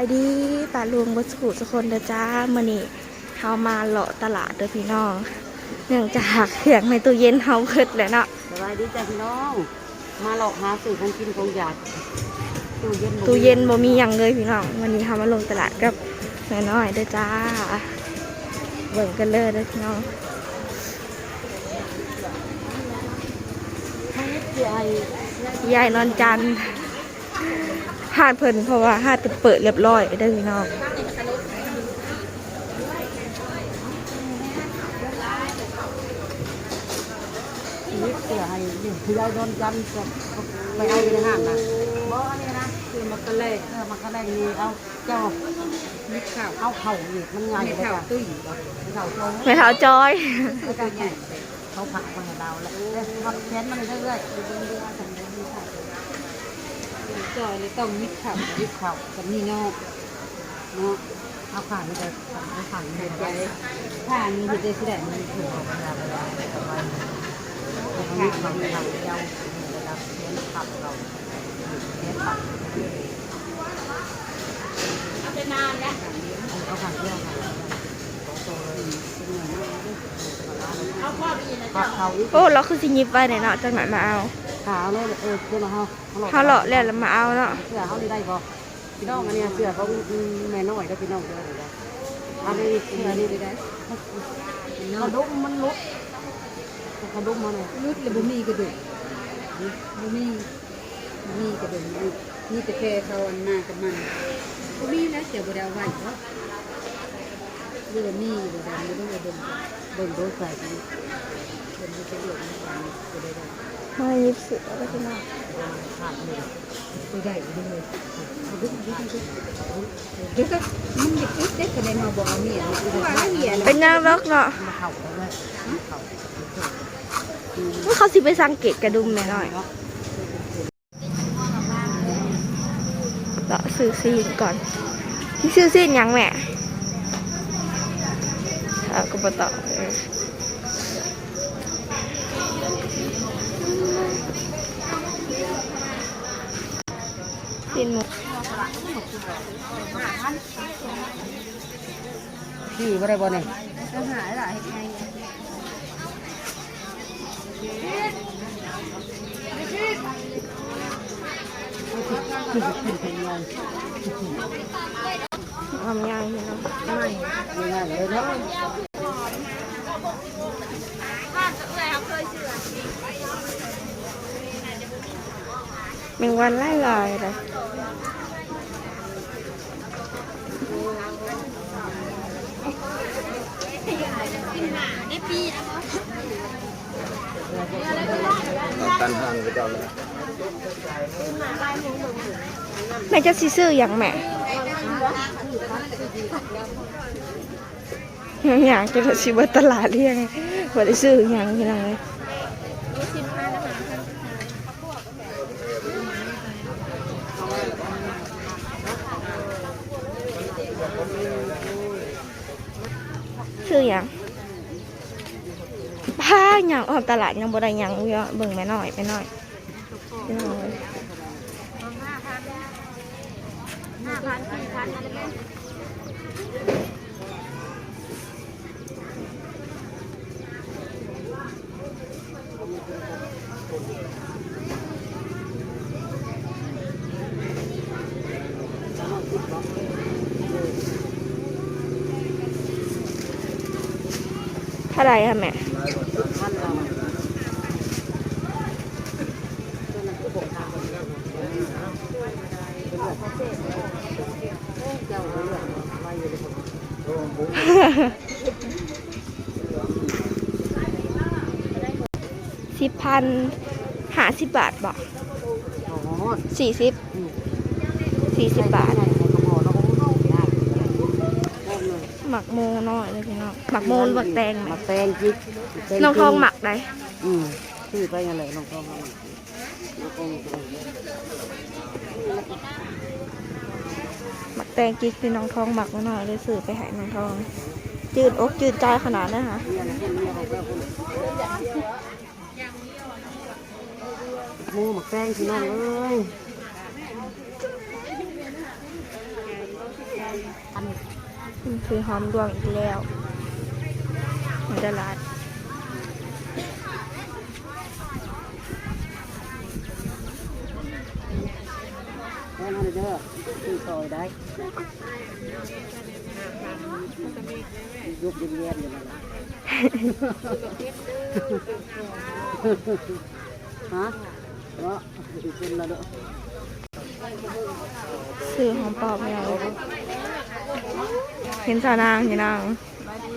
ายดีตาลุงบัสกุทุกคนเด้อจ้ามื้อนี้เฮามาเลาะตลาดเด้อพี่น้อง เนื่องจากเครื่องในตู้เย็นเฮาเบิดแล้วเนาะสบายดีจ้ะพี่น้อง มาหลอกหาสื่อของกินของอยากตู้เย็นบ่มีตู้เย็นบ่มีหยังเลยพี่น้องวันนี้เฮามาลงตลาดกับน้อยๆเด้อจ้าเบิ่งกันเลยเด้อพี่น้องเสียไอ้ยายนอนจันทร์ หาดเพิ่นเพราะว่าหาดเพิ่นเปิดเรียบร้อยเด้อพี่น้องนี่เสียไอ้นี่คือยายโดนจันทร์กับไปเอาอยู่ในห้างนะบ่อันนี้นะคือมักกะเล่เออมักกะเล่นี่เอาเจ้ามีข่าวเอาเข่าอีกมันใหญ่มีเลยข่าวจ้ะตุ้ยเข่าโตแม่เท้าจอยแล้วก็ใหญ่เขาผักมาให้เราแล้วเอ้ยผักแขนมันเรื่อยๆดูดูว่าทำได้ดีค่ะ จอยเลยต้องมีข่าวยิบเข่ากับมีนอกเนาะเอาผ่านไปเลยเอาผ่านไปใจเลยถ้ามีเหตุใดแสดงมันคือของเวลาเวลาสบายเขาทำเราเยาเวลาเลี้ยงขับเราเลี้ยงขับเอาไปนานแล้วเอาผ่านเที่ยวค่ะโตเลยเป็นเงินเอาพ่อไปยินนะจ๊ะเขาอีกโอ้เราคือสิหยิบไว้เนี่ยเนาะจังหน่อยมาเอา ขาวเลยเออเสื้อมาเฮาเฮาเลาะแล้วแล้วมาเอาเนาะเสื้อเฮาได้บ่พี่น้องอันนี้เสื้อเขาแม่น้อยก็พี่น้องเด้อเลยอันนี้เสื้อนี่ได้กระดุมมันลุกกระดุมมาเนี่ยรุดเลยบุมีกระดูกบุมีบุมีกระดูกนี่แต่แค่เขาอันมากับมันบุมีแล้วเดี๋ยวบุดาวไว้เพราะเรื่องมีบุดาวไม่ต้องกระดูกเบิ่งดูใส่กันเป็นบุตรเดือดมันจะได้ได้มาหยิบเสือแล้ วพี่น้องขาดเลยไปได้ไปเลยดึกดึกดึกดึกก็มันเด็กอึดเด็กก็ได้มาบอกเมียว่าเมียเป็นยังรักเนาะเข่าเลยเข่าว่าเขาสิไปสังเกตกระดุมแม่น้อยเนาะเลาะซื้อซีนก่อนที่ซื้อซีนยังแม่เอาก็บ่ตอบเออ ซีนหมดพี่บ่ได้บ่เนี่ยจะหาหลายใครคือจะขึ้นเป็นไงทำยังพี่น้องยังไงเลยเนาะแมงวันไล่ลอยเลย ตันห่างก็เจ้าเลยแม่จะสิซื้ออย่างแม่อย่างจะสิเบิดตลาดเรียงบ่ได้ซื้ออย่างพี่น้องเลยซื้ออย่าง ผ้ย่างออกตลาดยังบ่ได้หยังเยอะเบิ่งแม่น้อยแม่น้อยพี่น้องเลยเท่าไรอะแม่ ท่านเราตัวนั้นก็บอกทางเจ้าเรื่องไว้อยู่ในผม สิบพันหาสิบบาทบอกโอ้โหสี่สิบสี่สิบบาท หมักโมน้อยเลยพี่น้องหมักโมหรือหมักแตงหไหมมักแตงจิกน้องทองหมักได้อืมชื่อไปยังไงน้องทองน้องทองห มักแตงกิ๊กพี่น้องทองหมักมาหน่อยเลยสื่อไปใหายน้องทอง จืดอกจืดใจขนาดนั้นค่ะหมูหมักแตงพี่น้องเอ้ยซื้อหอมดวงอีกแล้วในตลาด แค่นั้นเลยเด้อซื้อซอยได้ยุบเย็นๆอยู่นั่นแหละฮะเนาะเป็นละเด้อซื้อหอมปลอมไม่เอาเห็นสาวนางเห็นนาง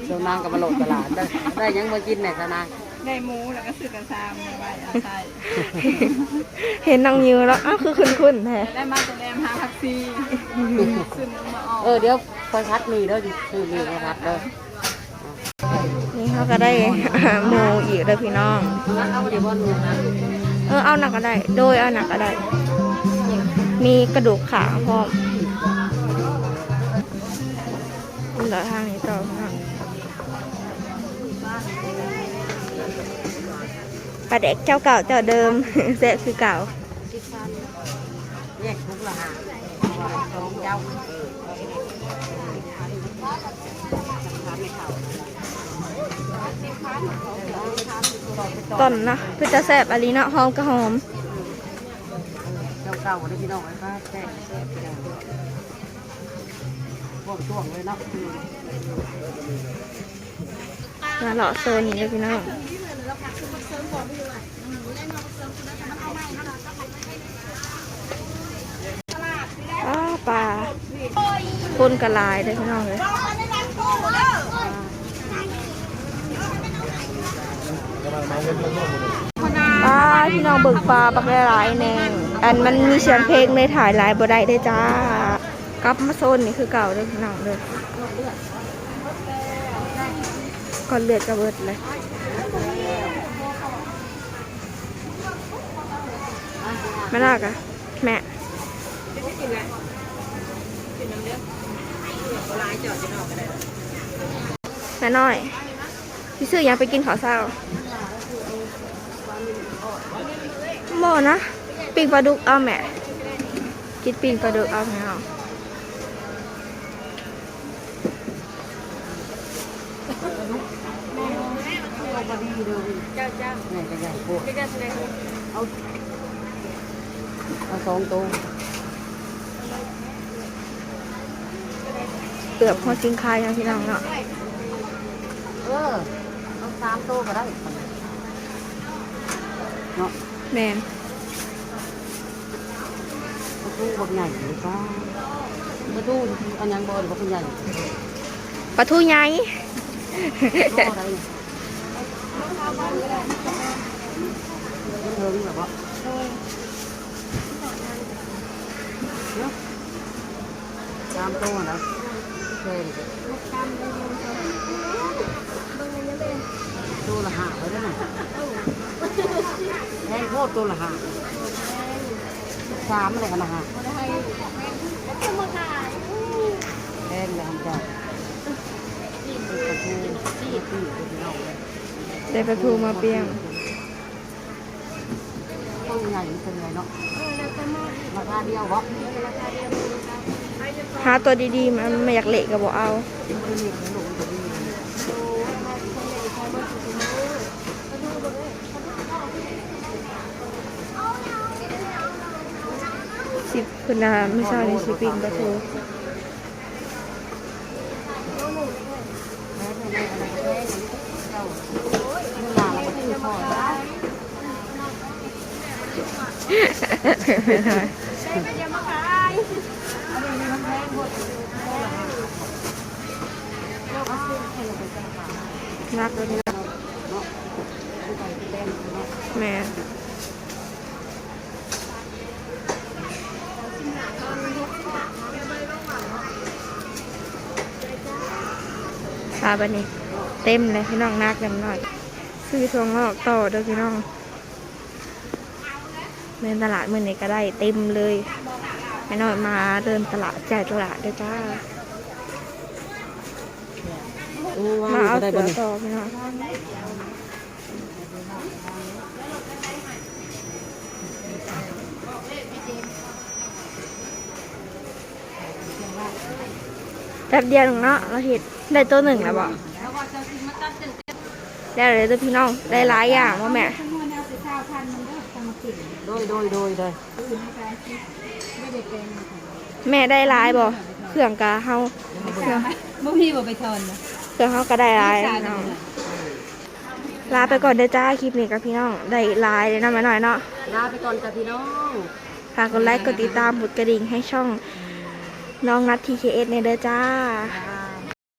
เจ้านางกับมาโหลดตลาดได้ได้หยังมากินไหนซะนาง ได้หมูแล้วก็ซื้อกระซามในใบอาไทยเห็นนางยืนแล้วอ้าวคือคุ้นๆแท้ได้มาแต่แดมหาผักซีซึ่งมาออกเออเดี๋ยวคอยพัดมีเด้อซื้อมีคอยพัดเด้อนี่เขาก็ได้หมูอีกเลยพี่น้องงั้นเอาไปเดี๋ยวบอลนะเออเอาหนักก็ได้ โดยเอาหนักก็ได้ มีกระดูกขาพร้อมเหลือทางนี้ต่อ ลาเด็กเจ้าเก่าเจ้าเดิมแซ่บคือเก่าแยกทุกละหาสองเจ้าต้นเนาะคือจะแซ่บอะไรเนาะหอมก็หอมเจ้าเก่าได้พี่น้องไอ้ป้าแซ่บแซ่บเจ้าพวกช่วงเลยเนาะมาเลาะเซิร์นี่เลยพี่น้อง อ้าปลาคนกระลายเลยพี่น้องเลยปลาพี่น้องเบิกปลาปักหลายแน่อันมันมีเสียงเพลงในถ่ายหลายบ่ได้ได้จ้ากลับมาโซนนี่คือเก่าเลยพี่น้องเลยก่อนเลือดกระเบิดเลย ไม่ลากอะแม่แม่น้อยพี่ซื้อยังไปกินข้าวเช้าบ่นะปิ้งปลาดุกเอาแม่กินปิ้งปลาดุกเอาแม่เอาเอาดีเลยเจ้าเจ้าแม่จะใหญ่พวกเอา เอาสองตัวเกือบพอจริงคายนะพี่น้องเนาะเออเอาสามตัวก็ได้เนาะแมนประตูบกใหญ่หรือเปล่าประตูอันยังบอลบกใหญ่ปลาทูใหญ่ตัวอะไรเนี่ยเทิงแบบว่า เนาะสามตัวนะเท่ตัวละห้าไปได้ไหมแพงโคตรตัวละห้าสามอะไรกันนะฮะแพงเลยครับจ้าประตูที่ที่ที่เราเลยได้ปลาทูมาเปียงต้นใหญ่เป็นไงเนาะ ราคาเดียวเหรอหาตัวดีๆมันไม่อยากเละก็บอกเอาคือนี่หนูจะดีสิบคุณนาไม่ใช่ในชิปปิ้งปลาทูแม่เป็นอะไรอะไรแม่เจ้าเมื่อวานเราไปซื้อของได้ นักเลยพี่น้องเนาะแม่ปลาบันนี้ เต็มเลยพี่น้องนักกันหน่อย ซื้อทวงงอกต่อเด้อพี่น้องเดินตลาดมื่อนี้ก็ได้เต็มเลยแม่น้อยมาเดินตลาดจ่ายตลาดเด้อจ้า มาเอาได้เสืบ่อเนี่ยต่อพี่น้องป๊บเดียวหนึ่งเนาะเราเห็ดได้ตัวหนึ่งแล้วบอกแล้วว่าจะสิมาตัดเส้นได้เลยตัวพี่น้องได้หลายอย่างว่าแม่ทั้งวันเอาไปข้าวพันมันก็ทำมากินโดยโดยโดยโดยอื่นให้การคิดไม่ได้เป็นของแม่ได้หลายบ่เครื่องกะเฮาเครื่องบ่มีบ่ไปทอนนะ เครื่องเฮาก็ได้หลายชาเนาะกันลาไปก่อนเด้อจ้าคลิปนี้กับพี่น้อง ได้หลายเลยเนาะแม่น้อยเนาะลาไปก่อนจ้ะพี่น้องฝากกดไลค์กดติดตามบุดกระดิ่งให้ช่องน้องนัดทีเคเอสในเด้อจ้าจ้า